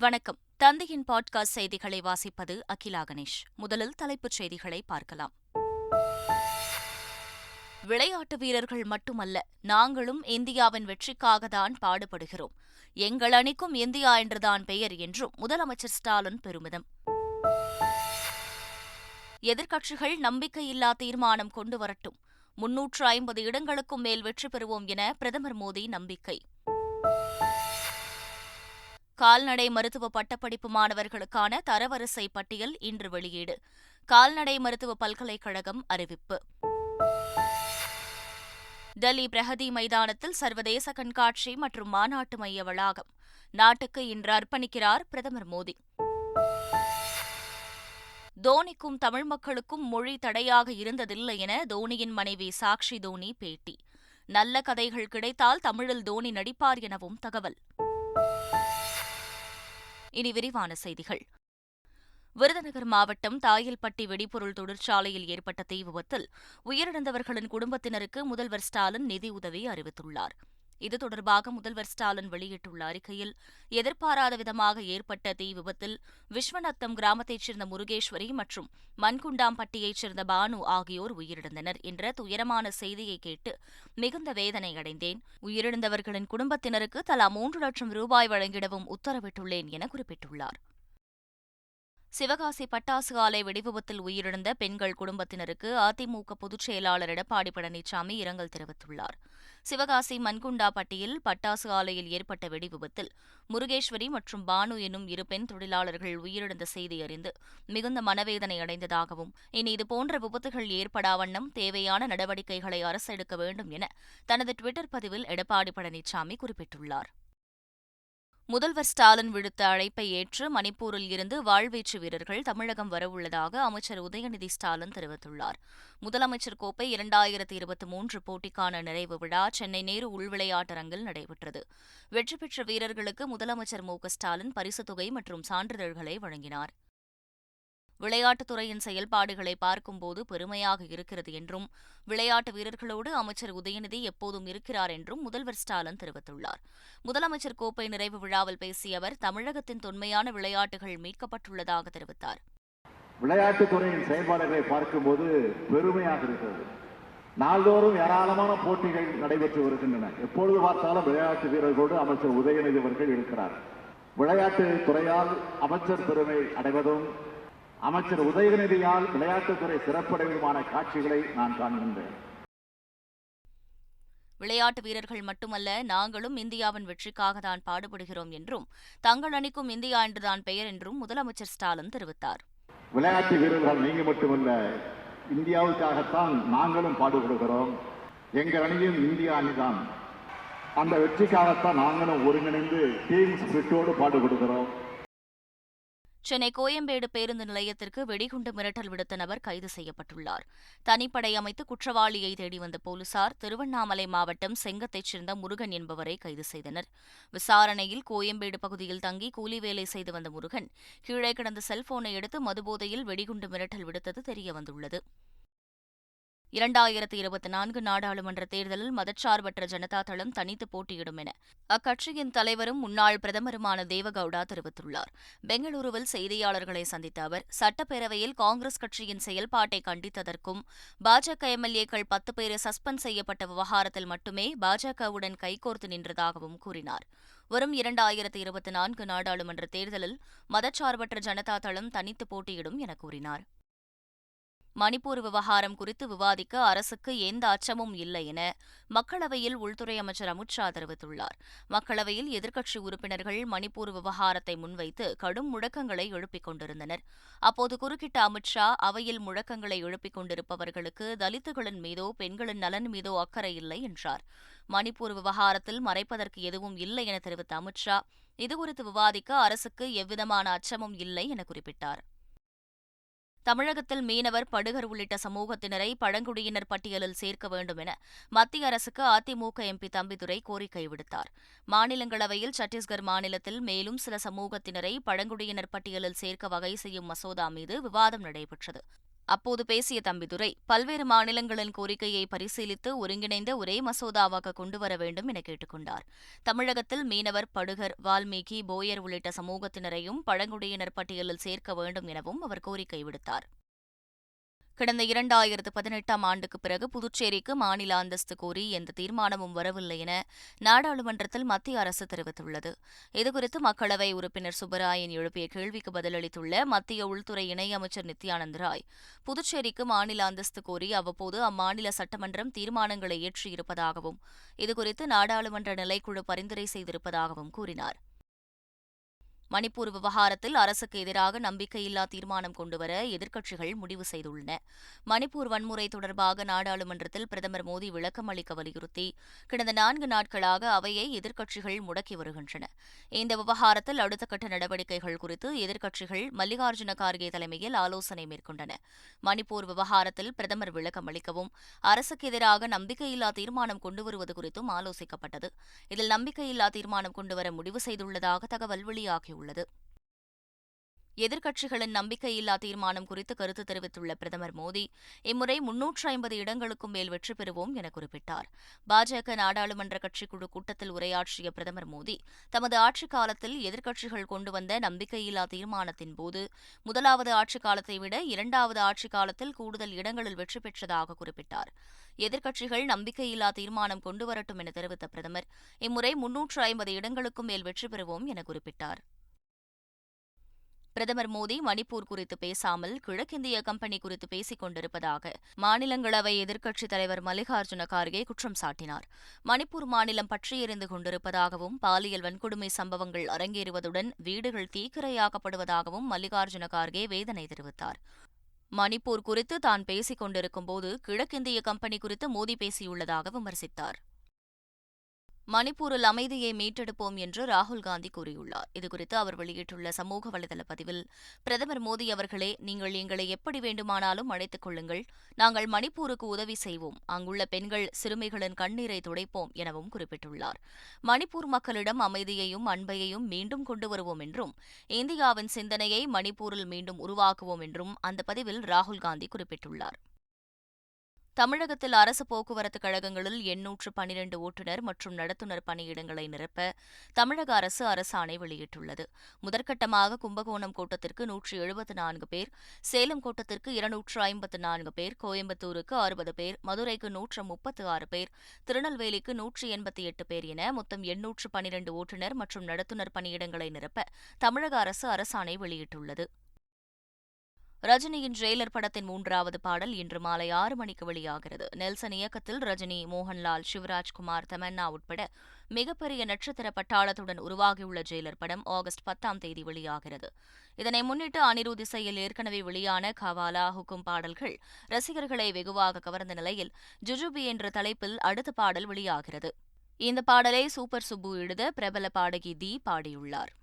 வணக்கம். தந்தையின் பாட்காஸ்ட் செய்திகளை வாசிப்பது அகிலா கணேஷ். முதலில் தலைப்புச் செய்திகளை பார்க்கலாம். விளையாட்டு வீரர்கள் மட்டுமல்ல நாங்களும் இந்தியாவின் வெற்றிக்காக தான் பாடுபடுகிறோம். எங்கள் அணிக்கும் இந்தியா என்றுதான் பெயர் என்றும் முதலமைச்சர் ஸ்டாலின் பெருமிதம். எதிர்க்கட்சிகள் நம்பிக்கையில்லா தீர்மானம் கொண்டு வரட்டும். முன்னூற்று ஐம்பது இடங்களுக்கும் மேல் வெற்றி பெறுவோம் என பிரதமர் மோடி நம்பிக்கை. கால்நடை மருத்துவ பட்டப்படிப்பு மாணவர்களுக்கான தரவரிசை பட்டியல் இன்று வெளியீடு. கால்நடை மருத்துவ பல்கலைக்கழகம் அறிவிப்பு. டெல்லி பிரகதி மைதானத்தில் சர்வதேச கண்காட்சி மற்றும் மாநாட்டு மைய வளாகம். நாட்டுக்கு இன்று அர்ப்பணிக்கிறார் பிரதமர் மோடி. தோனிக்கும் தமிழ் மக்களுக்கும் மொழி தடையாக இருந்ததில்லை என தோனியின் மனைவி சாக்ஷி தோனி பேட்டி. நல்ல கதைகள் கிடைத்தால் தமிழில் தோனி நடிப்பார் எனவும் தகவல். இனி விரிவான செய்திகள். விருதுநகர் மாவட்டம் தாயில்பட்டி வெடிபொருள் தொழிற்சாலையில் ஏற்பட்ட தீ விபத்தில் உயிரிழந்தவர்களின் குடும்பத்தினருக்கு முதல்வர் ஸ்டாலின் நிதியுதவி அறிவித்துள்ளார். இது தொடர்பாக முதல்வர் ஸ்டாலின் வெளியிட்டுள்ள அறிக்கையில் எதிர்பாராத விதமாக ஏற்பட்ட தீ விபத்தில் விஸ்வநத்தம் கிராமத்தைச் சேர்ந்த முருகேஸ்வரி மற்றும் மண்குண்டாம்பட்டியைச் சேர்ந்த பானு ஆகியோர் உயிரிழந்தனர் என்ற துயரமான செய்தியை கேட்டு மிகுந்த வேதனை அடைந்தேன். உயிரிழந்தவர்களின் குடும்பத்தினருக்கு தலா மூன்று லட்சம் ரூபாய் வழங்கிடவும் உத்தரவிட்டுள்ளேன் என குறிப்பிட்டுள்ளார். சிவகாசி பட்டாசு ஆலை வெடிவிபத்தில் உயிரிழந்த பெண்கள் குடும்பத்தினருக்கு அதிமுக பொதுச் செயலாளர் எடப்பாடி பழனிசாமி இரங்கல் தெரிவித்துள்ளார். சிவகாசி மன்குண்டாப்பட்டியில் பட்டாசு ஆலையில் ஏற்பட்ட வெடிவிபத்தில் முருகேஸ்வரி மற்றும் பானு எனும் இரு பெண் தொழிலாளர்கள் உயிரிழந்த செய்தி அறிந்து மிகுந்த மனவேதனை அடைந்ததாகவும் இனி இதுபோன்ற விபத்துகள் ஏற்படாவண்ணம் தேவையான நடவடிக்கைகளை அரசு எடுக்க வேண்டும் என தனது டுவிட்டர் பதிவில் எடப்பாடி பழனிசாமி குறிப்பிட்டுள்ளார். முதல்வர் ஸ்டாலின் விடுத்த அழைப்பை ஏற்று மணிப்பூரில் இருந்து வாழ்வீச்சு வீரர்கள் தமிழகம் வரவுள்ளதாக அமைச்சர் உதயநிதி ஸ்டாலின் தெரிவித்துள்ளார். முதலமைச்சர் கோப்பை இரண்டாயிரத்தி இருபத்தி மூன்று போட்டிக்கான நிறைவு விழா சென்னை நேரு உள்விளையாட்டரங்கில் நடைபெற்றது. வெற்றி பெற்ற வீரர்களுக்கு முதலமைச்சர் மு ஸ்டாலின் பரிசுத் தொகை மற்றும் சான்றிதழ்களை வழங்கினார். விளையாட்டுத்துறையின் செயல்பாடுகளை பார்க்கும்போது பெருமையாக இருக்கிறது என்றும் விளையாட்டு வீரர்களோடு அமைச்சர் உதயநிதி எப்போதும் இருக்கிறார் என்றும் முதல்வர் ஸ்டாலின் தெரிவித்துள்ளார். முதலமைச்சர் கோப்பை நிறைவு விழாவில் பேசிய அவர் தமிழகத்தின் தொன்மையான விளையாட்டுகள் மீட்கப்பட்டுள்ளதாக தெரிவித்தார். விளையாட்டுத்துறையின் செயல்பாடுகளை பார்க்கும்போது பெருமையாக இருக்கிறது. நாள்தோறும் ஏராளமான போட்டிகள் நடைபெற்று வருகின்றன. எப்பொழுது பார்த்தாலும் விளையாட்டு வீரர்களோடு அமைச்சர் உதயநிதி அவர்கள் இருக்கிறார். விளையாட்டு துறையால் அமைச்சர் பெருமை அடைவதும் அமைச்சர் உதயநிதியால் விளையாட்டுத்துறை சிறப்படைவதுமான காட்சிகளை நான் காண்கின்றேன். விளையாட்டு வீரர்கள் மட்டுமல்ல நாங்களும் இந்தியாவின் வெற்றிக்காக தான் பாடுபடுகிறோம் என்றும் தங்கள் அணிக்கும் இந்தியா என்றுதான் பெயர் என்றும் முதலமைச்சர் ஸ்டாலின் தெரிவித்தார். விளையாட்டு வீரர்கள் நீங்க மட்டுமல்ல இந்தியாவுக்காகத்தான் நாங்களும் பாடுபடுகிறோம். எங்கள் அணியும் இந்தியா அணிதான். அந்த வெற்றிக்காகத்தான் நாங்களும் ஒருங்கிணைந்து டீம் ஸ்பிரிட்டோடு பாடுபடுகிறோம். சென்னை கோயம்பேடு பேருந்து நிலையத்திற்கு வெடிகுண்டு மிரட்டல் விடுத்த நபர் கைது செய்யப்பட்டுள்ளார். தனிப்படை அமைத்து குற்றவாளியை தேடி வந்த போலீசார் திருவண்ணாமலை மாவட்டம் செங்கத்தைச் சேர்ந்த முருகன் என்பவரை கைது செய்தனர். விசாரணையில் கோயம்பேடு பகுதியில் தங்கி கூலி வேலை செய்து வந்த முருகன் கீழே கிடந்த செல்போனை எடுத்து மதுபோதையில் வெடிகுண்டு மிரட்டல் விடுத்தது தெரியவந்துள்ளது. இரண்டாயிரத்து இருபத்தி நான்கு நாடாளுமன்ற தேர்தலில் மதச்சார்பற்ற ஜனதா தளம் தனித்து போட்டியிடும் என அக்கட்சியின் தலைவரும் முன்னாள் பிரதமருமான தேவகவுடா தெரிவித்துள்ளார். பெங்களூருவில் செய்தியாளர்களை சந்தித்த அவர் சட்டப்பேரவையில் காங்கிரஸ் கட்சியின் செயல்பாட்டை கண்டித்ததற்கும் பாஜக எம்எல்ஏக்கள் பத்து பேர் சஸ்பெண்ட் செய்யப்பட்ட விவகாரத்தில் மட்டுமே பாஜகவுடன் கைகோர்த்து நின்றதாகவும் கூறினார். வரும் இரண்டாயிரத்து இருபத்தி நான்கு நாடாளுமன்ற தேர்தலில் மதச்சார்பற்ற ஜனதா தளம் தனித்து போட்டியிடும் என கூறினார். மணிப்பூர் விவகாரம் குறித்து விவாதிக்க அரசுக்கு எந்த அச்சமும் இல்லை என மக்களவையில் உள்துறை அமைச்சர் அமித்ஷா தெரிவித்துள்ளார். மக்களவையில் எதிர்க்கட்சி உறுப்பினர்கள் மணிப்பூர் விவகாரத்தை முன்வைத்து கடும் முழக்கங்களை எழுப்பிக் கொண்டிருந்தனர். அப்போது குறுக்கிட்ட அமித்ஷா அவையில் முழக்கங்களை எழுப்பிக் கொண்டிருப்பவர்களுக்கு தலித்துகளின் மீதோ பெண்களின் நலன் மீதோ அக்கறை இல்லை என்றார். மணிப்பூர் விவகாரத்தில் மறைப்பதற்கு எதுவும் இல்லை என தெரிவித்த அமித்ஷா இதுகுறித்து விவாதிக்க அரசுக்கு எவ்விதமான அச்சமும் இல்லை என குறிப்பிட்டார். தமிழகத்தில் மீனவர் படுகர் உள்ளிட்ட சமூகத்தினரை பழங்குடியினர் பட்டியலில் சேர்க்க வேண்டும் என மத்திய அரசுக்கு அதிமுக எம்பி தம்பிதுரை கோரிக்கை விடுத்தார். மாநிலங்களவையில் சத்தீஸ்கர் மாநிலத்தில் மேலும் சில சமூகத்தினரை பழங்குடியினர் பட்டியலில் சேர்க்க வகை செய்யும் மசோதா மீது விவாதம் நடைபெற்றது. அப்போது பேசிய தம்பிதுரை பல்வேறு மாநிலங்களின் கோரிக்கையை பரிசீலித்து ஒருங்கிணைந்த ஒரே மசோதாவாக கொண்டுவர வேண்டும் என கேட்டுக்கொண்டார். தமிழகத்தில் மீனவர் படுகர் வால்மீகி போயர் உள்ளிட்ட சமூகத்தினரையும் பழங்குடியினர் பட்டியலில் சேர்க்க வேண்டும் எனவும் அவர் கோரிக்கை விடுத்தார். கடந்த இரண்டாயிரத்து பதினெட்டாம் ஆண்டுக்கு பிறகு புதுச்சேரிக்கு மாநில அந்தஸ்து கோரி எந்த தீர்மானமும் வரவில்லை என நாடாளுமன்றத்தில் மத்திய அரசு தெரிவித்துள்ளது. இதுகுறித்து மக்களவை உறுப்பினர் சுப்பராயன் எழுப்பிய கேள்விக்கு பதிலளித்துள்ள மத்திய உள்துறை இணையமைச்சர் நித்யானந்த் ராய் புதுச்சேரிக்கு மாநில அந்தஸ்து கோரி அவ்வப்போது அம்மாநில சட்டமன்றம் தீர்மானங்களை இயற்றியிருப்பதாகவும் இதுகுறித்து நாடாளுமன்ற நிலைக்குழு பரிந்துரை செய்திருப்பதாகவும் கூறினார். மணிப்பூர் விவகாரத்தில் அரசுக்கு எதிராக நம்பிக்கையில்லா தீர்மானம் கொண்டுவர எதிர்க்கட்சிகள் முடிவு செய்துள்ளன. மணிப்பூர் வன்முறை தொடர்பாக நாடாளுமன்றத்தில் பிரதமர் மோடி விளக்கம் அளிக்க வலியுறுத்தி கடந்த நான்கு நாட்களாக அவையை எதிர்க்கட்சிகள் முடக்கி வருகின்றன. இந்த விவகாரத்தில் அடுத்த கட்ட நடவடிக்கைகள் குறித்து எதிர்க்கட்சிகள் மல்லிகார்ஜுன கார்கே தலைமையில் ஆலோசனை மேற்கொண்டன. மணிப்பூர் விவகாரத்தில் பிரதமர் விளக்கம் அளிக்கவும் அரசுக்கு எதிராக நம்பிக்கையில்லா தீர்மானம் கொண்டுவருவது குறித்தும் ஆலோசிக்கப்பட்டது. இதில் நம்பிக்கையில்லா தீர்மானம் கொண்டுவர முடிவு செய்துள்ளதாக தகவல் வெளியாகியுள்ளது. உள்ளது. எதிர்க்கட்சிகளின் நம்பிக்கையில்லா தீர்மானம் குறித்து கருத்து தெரிவித்துள்ள பிரதமர் மோடி இம்முறை முன்னூற்று ஐம்பது இடங்களுக்கும் மேல் வெற்றி பெறுவோம் என குறிப்பிட்டார். பாஜக நாடாளுமன்ற கட்சிக்குழு கூட்டத்தில் உரையாற்றிய பிரதமர் மோடி தமது ஆட்சிக் காலத்தில் எதிர்க்கட்சிகள் கொண்டு வந்த நம்பிக்கையில்லா தீர்மானத்தின் போது முதலாவது ஆட்சிக் காலத்தை விட இரண்டாவது ஆட்சிக் காலத்தில் கூடுதல் இடங்களில் வெற்றி பெற்றதாக குறிப்பிட்டார். எதிர்க்கட்சிகள் நம்பிக்கையில்லா தீர்மானம் கொண்டுவரட்டும் என தெரிவித்த பிரதமர் இம்முறை முன்னூற்று ஐம்பது இடங்களுக்கும் மேல் வெற்றி பெறுவோம் என குறிப்பிட்டார். பிரதமர் மோடி மணிப்பூர் குறித்து பேசாமல் கிழக்கிந்திய கம்பெனி குறித்து பேசிக் கொண்டிருப்பதாக மாநிலங்களவை எதிர்க்கட்சித் தலைவர் மல்லிகார்ஜுன கார்கே குற்றம் சாட்டினார். மணிப்பூர் மாநிலம் பற்றியெறிந்து கொண்டிருப்பதாகவும் பாலியல் வன்கொடுமை சம்பவங்கள் அரங்கேறுவதுடன் வீடுகள் தீக்கிரையாக்கப்படுவதாகவும் மல்லிகார்ஜுன கார்கே வேதனை தெரிவித்தார். மணிப்பூர் குறித்து தான் பேசிக் கொண்டிருக்கும் போது கிழக்கிந்திய கம்பெனி குறித்து மோடி பேசியுள்ளதாக விமர்சித்தார். மணிப்பூரில் அமைதியை மீட்டெடுப்போம் என்று ராகுல் காந்தி கூறியுள்ளார். இதுகுறித்து அவர் வெளியிட்டுள்ள சமூக வலைதள பதிவில் பிரதமர் மோடி அவர்களே நீங்கள் எங்களை எப்படி வேண்டுமானாலும் அழைத்துக் கொள்ளுங்கள் நாங்கள் மணிப்பூருக்கு உதவி செய்வோம் அங்குள்ள பெண்கள் சிறுமிகளின் கண்ணீரை துடைப்போம் எனவும் குறிப்பிட்டுள்ளார். மணிப்பூர் மக்களிடம் அமைதியையும் அன்பையையும் மீண்டும் கொண்டு வருவோம் என்றும் இந்தியாவின் சிந்தனையை மணிப்பூரில் மீண்டும் உருவாக்குவோம் என்றும் அந்த பதிவில் ராகுல் காந்தி குறிப்பிட்டுள்ளார். தமிழகத்தில் அரசு போக்குவரத்து கழகங்களில் எண்ணூற்று பனிரண்டு ஓட்டுநர் மற்றும் நடத்துனர் பணியிடங்களை நிரப்ப தமிழக அரசு அரசாணை வெளியிட்டுள்ளது. முதற்கட்டமாக கும்பகோணம் கோட்டத்திற்கு நூற்று எழுபத்து நான்கு பேர் சேலம் கோட்டத்திற்கு இருநூற்று ஐம்பத்து நான்கு பேர் கோயம்புத்தூருக்கு அறுபது பேர் மதுரைக்கு நூற்று முப்பத்து ஆறு பேர் திருநெல்வேலிக்கு நூற்று எண்பத்தி எட்டு பேர் என மொத்தம் எண்ணூற்று பனிரண்டு ஓட்டுநர் மற்றும் நடத்துனர் பணியிடங்களை நிரப்ப தமிழக அரசு அரசாணை வெளியிட்டுள்ளது. ரஜினியின் ட்ரெய்லர் படத்தின் மூன்றாவது பாடல் இன்று மாலை ஆறு மணிக்கு வெளியாகிறது. நெல்சன் இயக்கத்தில் ரஜினி மோகன்லால் சிவராஜ்குமார் தமன்னா உட்பட மிகப்பெரிய நட்சத்திர பட்டாளத்துடன் உருவாகியுள்ள ஜெயிலர் படம் ஆகஸ்ட் பத்தாம் தேதி வெளியாகிறது. இதனை முன்னிட்டு அனிருத் இசையில் ஏற்கனவே வெளியான கவாலா ஹுக்கும் பாடல்கள் ரசிகர்களை வெகுவாக கவர்ந்த நிலையில் ஜுஜுபி என்ற தலைப்பில் அடுத்த பாடல் வெளியாகிறது. இந்த பாடலை சூப்பர் சுப்பு எழுத பிரபல பாடகி தி பாடியுள்ளார்.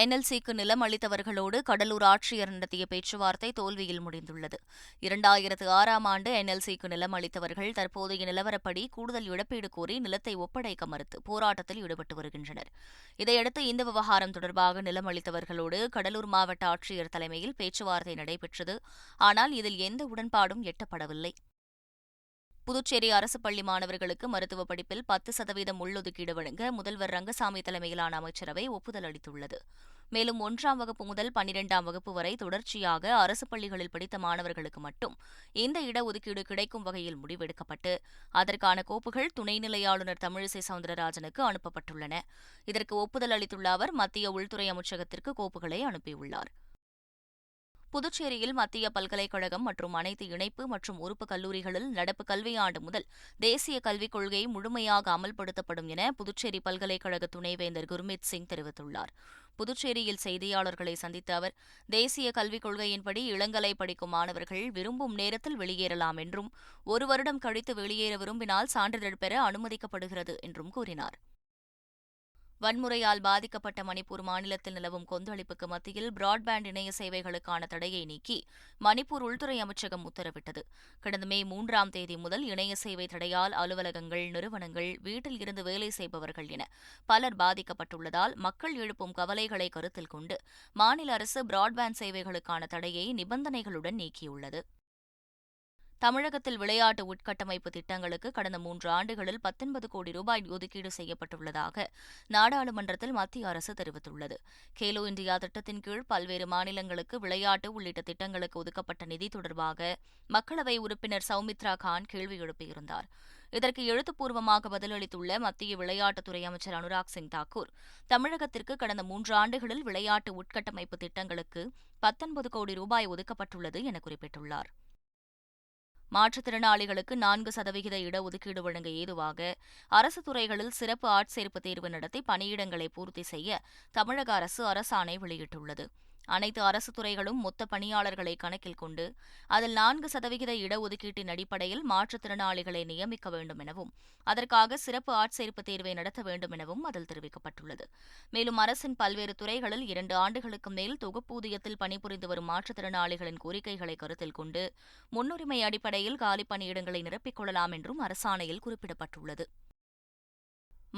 என்எல்சிக்கு நிலம் அளித்தவர்களோடு கடலூர் ஆட்சியர் நடத்திய பேச்சுவார்த்தை தோல்வியில் முடிந்துள்ளது. இரண்டாயிரத்து ஆறாம் ஆண்டு என்எல்சிக்கு நிலம் அளித்தவர்கள் தற்போதைய நிலவரப்படி கூடுதல் இழப்பீடு கோரி நிலத்தை ஒப்படைக்க மறுத்து போராட்டத்தில் ஈடுபட்டு வருகின்றனர். இதையடுத்து இந்த விவகாரம் தொடர்பாக நிலம் அளித்தவர்களோடு கடலூர் மாவட்ட ஆட்சியர் தலைமையில் பேச்சுவார்த்தை நடைபெற்றது. ஆனால் இதில் எந்த உடன்பாடும் எட்டப்படவில்லை. புதுச்சேரி அரசு பள்ளி மாணவர்களுக்கு மருத்துவ படிப்பில் பத்து சதவீதம் உள்ஒதுக்கீடு வழங்க முதல்வர் ரங்கசாமி தலைமையிலான அமைச்சரவை ஒப்புதல் அளித்துள்ளது. மேலும் ஒன்றாம் வகுப்பு முதல் பனிரெண்டாம் வகுப்பு வரை தொடர்ச்சியாக அரசு பள்ளிகளில் படித்த மாணவர்களுக்கு மட்டும் இந்த இடஒதுக்கீடு கிடைக்கும் வகையில் முடிவெடுக்கப்பட்டு அதற்கான கோப்புகள் துணைநிலை ஆளுநர் தமிழிசை சவுந்தரராஜனுக்கு அனுப்பப்பட்டுள்ளன. இதற்கு ஒப்புதல் அளித்துள்ள அவர் மத்திய உள்துறை அமைச்சகத்திற்கு கோப்புகளை அனுப்பியுள்ளார். புதுச்சேரியில் மத்திய பல்கலைக்கழகம் மற்றும் அனைத்து இணைப்பு மற்றும் உறுப்பு கல்லூரிகளில் நடப்பு கல்வியாண்டு முதல் தேசிய கல்விக் கொள்கை முழுமையாக அமல்படுத்தப்படும் என புதுச்சேரி பல்கலைக்கழக துணைவேந்தர் குர்மித் சிங் தெரிவித்துள்ளார். புதுச்சேரியில் செய்தியாளர்களை சந்தித்த அவர் தேசிய கல்விக் கொள்கையின்படி இளங்கலை படிக்கும் மாணவர்கள் விரும்பும் நேரத்தில் வெளியேறலாம் என்றும் ஒரு வருடம் கழித்து வெளியேற விரும்பினால் சான்றிதழ் பெற அனுமதிக்கப்படுகிறது என்றும் கூறினார். வன்முறையால் பாதிக்கப்பட்ட மணிப்பூர் மாநிலத்தில் நிலவும் கொந்தளிப்புக்கு மத்தியில் பிராட்பேண்ட் இணைய சேவைகளுக்கான தடையை நீக்கி மணிப்பூர் உள்துறை அமைச்சகம் உத்தரவிட்டது. கடந்த மே மூன்றாம் தேதி முதல் இணைய சேவை தடையால் அலுவலகங்கள் நிறுவனங்கள் வீட்டில் இருந்து வேலை செய்பவர்கள் என பலர் பாதிக்கப்பட்டுள்ளதால் மக்கள் எழுப்பும் கவலைகளை கருத்தில் கொண்டு மாநில அரசு பிராட்பேண்ட் சேவைகளுக்கான தடையை நிபந்தனைகளுடன் நீக்கியுள்ளது. தமிழகத்தில் விளையாட்டு உட்கட்டமைப்பு திட்டங்களுக்கு கடந்த மூன்று ஆண்டுகளில் பத்தொன்பது கோடி ரூபாய் ஒதுக்கீடு செய்யப்பட்டுள்ளதாக நாடாளுமன்றத்தில் மத்திய அரசு தெரிவித்துள்ளது. கேலோ இந்தியா திட்டத்தின் கீழ் பல்வேறு மாநிலங்களுக்கு விளையாட்டு உள்ளிட்ட திட்டங்களுக்கு ஒதுக்கப்பட்ட நிதி தொடர்பாக மக்களவை உறுப்பினர் சௌமித்ரா கான் கேள்வி எழுப்பியிருந்தார். இதற்கு எழுத்துப்பூர்வமாக பதிலளித்துள்ள மத்திய விளையாட்டுத்துறை அமைச்சர் அனுராக் சிங் தாக்கூர் தமிழகத்திற்கு கடந்த மூன்று ஆண்டுகளில் விளையாட்டு உட்கட்டமைப்பு திட்டங்களுக்கு பத்தொன்பது கோடி ரூபாய் ஒதுக்கப்பட்டுள்ளது என குறிப்பிட்டுள்ளார். மாற்றுத்திறனாளிகளுக்கு நான்கு சதவிகித இடஒதுக்கீடு வழங்க ஏதுவாக அரசு துறைகளில் சிறப்பு ஆட்சேர்ப்பு தேர்வு நடத்தி பணியிடங்களை பூர்த்தி செய்ய தமிழக அரசு அரசாணை வெளியிட்டுள்ளது. அனைத்து அரசு துறைகளும் மொத்த பணியாளர்களை கணக்கில் கொண்டு அதில் நான்கு சதவிகித இடஒதுக்கீட்டின் அடிப்படையில் மாற்றுத்திறனாளிகளை நியமிக்க வேண்டும் எனவும் அதற்காக சிறப்பு ஆட்சேர்ப்பு தேர்வை நடத்த வேண்டும் எனவும் அதில் தெரிவிக்கப்பட்டுள்ளது. மேலும் அரசின் பல்வேறு துறைகளில் இரண்டு ஆண்டுகளுக்கு மேல் தொகுப்பூதியத்தில் பணிபுரிந்து வரும் மாற்றுத்திறனாளிகளின் கோரிக்கைகளை கருத்தில் கொண்டு முன்னுரிமை அடிப்படையில் காலி பணியிடங்களை நிரப்பிக் கொள்ளலாம் என்றும் அரசாணையில் குறிப்பிடப்பட்டுள்ளது.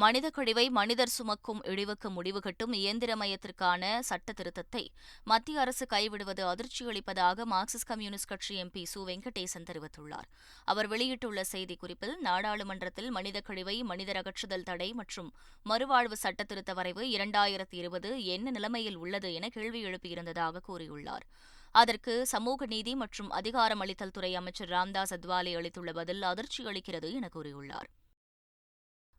மனித கழிவை மனிதர் சுமக்கும் இழிவுக்கு முடிவு கட்டும் இயந்திரமயத்திற்கான சட்ட திருத்தத்தை மத்திய அரசு கைவிடுவது அதிர்ச்சியளிப்பதாக மார்க்சிஸ்ட் கம்யூனிஸ்ட் கட்சி எம்பி சு. வெங்கடேசன் தெரிவித்துள்ளார். அவர் வெளியிட்டுள்ள செய்திக்குறிப்பில் நாடாளுமன்றத்தில் மனித கழிவை மனிதர் அகற்றுதல் தடை மற்றும் மறுவாழ்வு சட்ட திருத்த வரைவு இரண்டாயிரத்தி இருபது என்ன நிலைமையில் உள்ளது என கேள்வி எழுப்பியிருந்ததாக கூறியுள்ளார். அதற்கு சமூக நீதி மற்றும் அதிகாரமளித்தல் துறை அமைச்சர் ராம்தாஸ் அத்வாலே அளித்துள்ள பதில் அதிர்ச்சி அளிக்கிறது என கூறியுள்ளார்.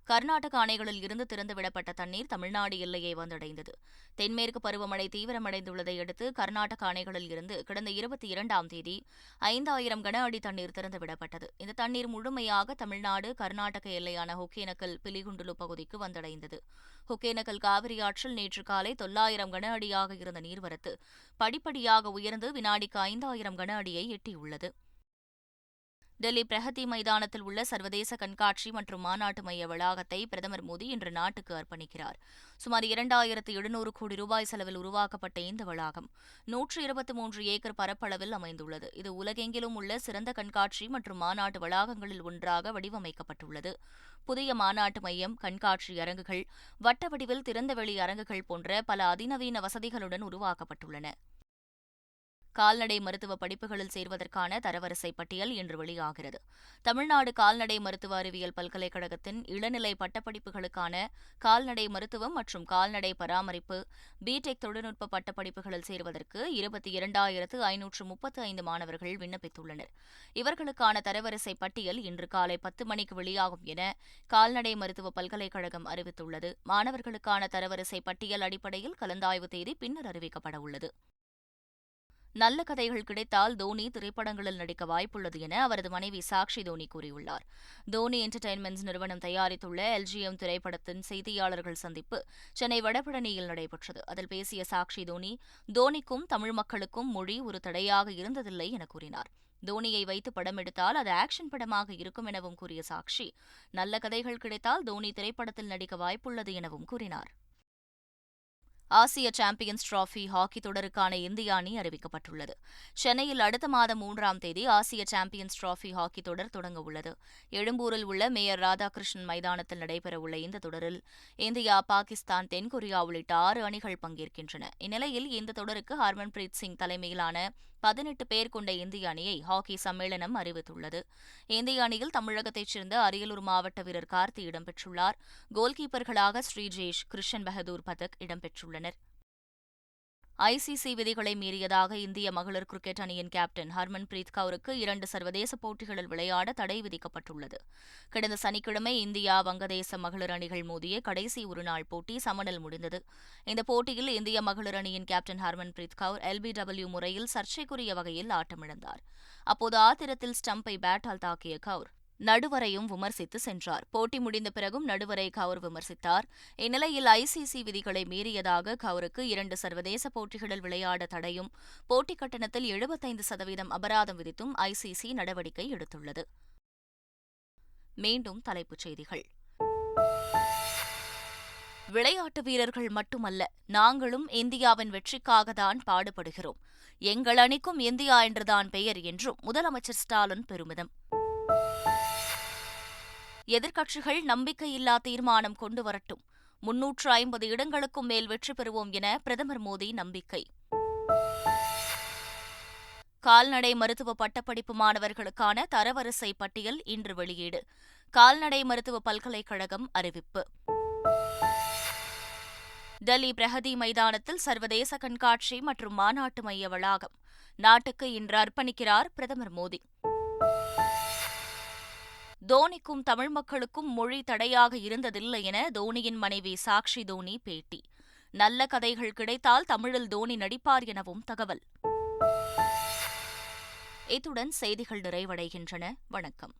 கர்நாடக அணைகளில் இருந்து திறந்துவிடப்பட்ட தண்ணீர் தமிழ்நாடு எல்லையை வந்தடைந்தது. தென்மேற்கு பருவமழை தீவிரமடைந்துள்ளதை அடுத்து கர்நாடக அணைகளில் இருந்து கடந்த இருபத்தி இரண்டாம் தேதி ஐந்தாயிரம் கன அடி தண்ணீர் திறந்துவிடப்பட்டது இந்த தண்ணீர் முழுமையாக தமிழ்நாடு கர்நாடக எல்லையான ஒகேனக்கல் பிலிகுண்டுலு பகுதிக்கு வந்தடைந்தது. ஒகேனக்கல் காவிரி ஆற்றில் நேற்று காலை தொள்ளாயிரம் கன அடியாக இருந்த நீர்வரத்து படிப்படியாக உயர்ந்து வினாடிக்கு ஐந்தாயிரம் கன அடியை எட்டியுள்ளது. டெல்லி பிரகதி மைதானத்தில் உள்ள சர்வதேச கண்காட்சி மற்றும் மாநாட்டு மைய வளாகத்தை பிரதமர் மோடி இன்று நாட்டுக்கு அர்ப்பணிக்கிறார். சுமார் இரண்டாயிரத்து எழுநூறு கோடி ரூபாய் செலவில் உருவாக்கப்பட்ட இந்த வளாகம் நூற்று இருபத்தி மூன்று ஏக்கர் பரப்பளவில் அமைந்துள்ளது. இது உலகெங்கிலும் உள்ள சிறந்த கண்காட்சி மற்றும் மாநாட்டு வளாகங்களில் ஒன்றாக வடிவமைக்கப்பட்டுள்ளது. புதிய மாநாட்டு மையம் கண்காட்சி அரங்குகள் வட்ட வடிவில் திறந்தவெளி அரங்குகள் போன்ற பல அதிநவீன வசதிகளுடன் உருவாக்கப்பட்டுள்ளன. கால்நடை மருத்துவ படிப்புகளில் சேர்வதற்கான தரவரிசை பட்டியல் இன்று வெளியாகிறது. தமிழ்நாடு கால்நடை மருத்துவ அறிவியல் பல்கலைக்கழகத்தின் இளநிலை பட்டப்படிப்புகளுக்கான கால்நடை மருத்துவம் மற்றும் கால்நடை பராமரிப்பு பிடெக் தொழில்நுட்ப பட்டப்படிப்புகளில் சேர்வதற்கு இருபத்தி இரண்டாயிரத்து ஐநூற்று முப்பத்து ஐந்து மாணவர்கள் விண்ணப்பித்துள்ளனர். இவர்களுக்கான தரவரிசை பட்டியல் இன்று காலை பத்து மணிக்கு வெளியாகும் என கால்நடை மருத்துவ பல்கலைக்கழகம் அறிவித்துள்ளது. மாணவர்களுக்கான தரவரிசை பட்டியல் அடிப்படையில் கலந்தாய்வு தேதி பின்னர் அறிவிக்கப்பட உள்ளது. நல்ல கதைகள் கிடைத்தால் தோனி திரைப்படங்களில் நடிக்க வாய்ப்புள்ளது என அவரது மனைவி சாக்ஷி தோனி கூறியுள்ளார். தோனி என்டர்டைன்மெண்ட்ஸ் நிறுவனம் தயாரித்துள்ள எல்ஜிஎம் திரைப்படத்தின் செய்தியாளர்கள் சந்திப்பு சென்னை வடபழனியில் நடைபெற்றது. அதில் பேசிய சாக்ஷி தோனி தோனிக்கும் தமிழ் மக்களுக்கும் மொழி ஒரு தடையாக இருந்ததில்லை என கூறினார். தோனியை வைத்து படம் எடுத்தால் அது ஆக்ஷன் படமாக இருக்கும் எனவும் கூறிய சாக்ஷி நல்ல கதைகள் கிடைத்தால் தோனி திரைப்படத்தில் நடிக்க வாய்ப்புள்ளது எனவும் கூறினார். ஆசிய சாம்பியன்ஸ் டிராஃபி ஹாக்கி தொடருக்கான இந்திய அணி அறிவிக்கப்பட்டுள்ளது. சென்னையில் அடுத்த மாதம் மூன்றாம் தேதி ஆசிய சாம்பியன்ஸ் டிராஃபி ஹாக்கி தொடர் தொடங்க உள்ளது. எழும்பூரில் உள்ள மேயர் ராதாகிருஷ்ணன் மைதானத்தில் நடைபெறவுள்ள இந்த தொடரில் இந்தியா பாகிஸ்தான் தென்கொரியா உள்ளிட்ட ஆறு அணிகள் பங்கேற்கின்றன. இந்நிலையில் இந்த தொடருக்கு ஹர்மன்பிரீத் சிங் தலைமையிலான பதினெட்டு பேர் கொண்ட இந்திய அணியை ஹாக்கி சம்மேளனம் அறிவித்துள்ளது. இந்திய அணியில் தமிழகத்தைச் சேர்ந்த அரியலூர் மாவட்ட வீரர் கார்த்தி இடம்பெற்றுள்ளார். கோல்கீப்பர்களாக ஸ்ரீஜேஷ் கிருஷன் பகதூர் பதக் இடம்பெற்றுள்ளனர். ஐசிசி விதிகளை மீறியதாக இந்திய மகளிர் கிரிக்கெட் அணியின் கேப்டன் ஹர்மன்பிரீத் கவுருக்கு இரண்டு சர்வதேச போட்டிகளில் விளையாட தடை விதிக்கப்பட்டுள்ளது. கடந்த சனிக்கிழமை இந்தியா வங்கதேச மகளிர் அணிகள் மோதிய கடைசி ஒருநாள் போட்டி சமனில் முடிந்தது. இந்த போட்டியில் இந்திய மகளிர் அணியின் கேப்டன் ஹர்மன்பிரீத் கவுர் எல்பிடபிள்யூ முறையில் சர்ச்சைக்குரிய வகையில் ஆட்டமிழந்தார். அப்போது ஆத்திரத்தில் ஸ்டம்பை பேட்டால் தாக்கிய கவுர் நடுவரையும் விமர்சித்து சென்றார். போட்டி முடிந்த பிறகும் நடுவரை கவுர் விமர்சித்தார். இந்நிலையில் ஐசிசி விதிகளை மீறியதாக கவுருக்கு இரண்டு சர்வதேச போட்டிகளில் விளையாட தடையும் போட்டி கட்டணத்தில் எழுபத்தைந்து சதவீதம் அபராதம் விதித்தும் ஐசிசி நடவடிக்கை எடுத்துள்ளது. மீண்டும் தலைப்புச் செய்திகள். விளையாட்டு வீரர்கள் மட்டுமல்ல நாங்களும் இந்தியாவின் வெற்றிக்காகத்தான் பாடுபடுகிறோம். எங்கள் அணிக்கும் இந்தியா என்றுதான் பெயர் என்றும் முதலமைச்சர் ஸ்டாலின் பெருமிதம். எதிர்க்கட்சிகள் நம்பிக்கையில்லா தீர்மானம் கொண்டு வரட்டும். முன்னூற்று ஐம்பது இடங்களுக்கும் மேல் வெற்றி பெறுவோம் என பிரதமர் மோடி நம்பிக்கை. கால்நடை மருத்துவ பட்டப்படிப்பு மாணவர்களுக்கான தரவரிசை பட்டியல் இன்று வெளியீடு. கால்நடை மருத்துவ பல்கலைக்கழகம் அறிவிப்பு. டெல்லி பிரகதி மைதானத்தில் சர்வதேச கண்காட்சி மற்றும் மாநாட்டு மைய வளாகம். நாட்டுக்கு இன்று அர்ப்பணிக்கிறார் பிரதமர் மோடி. தோனிக்கும் தமிழ் மக்களுக்கும் மொழி தடையாக இருந்ததில்லை என தோனியின் மனைவி சாக்ஷி தோனி பேட்டி. நல்ல கதைகள் கிடைத்தால் தமிழில் தோனி நடிப்பார் எனவும் தகவல். இத்துடன் செய்திகள் நிறைவடைகின்றன. வணக்கம்.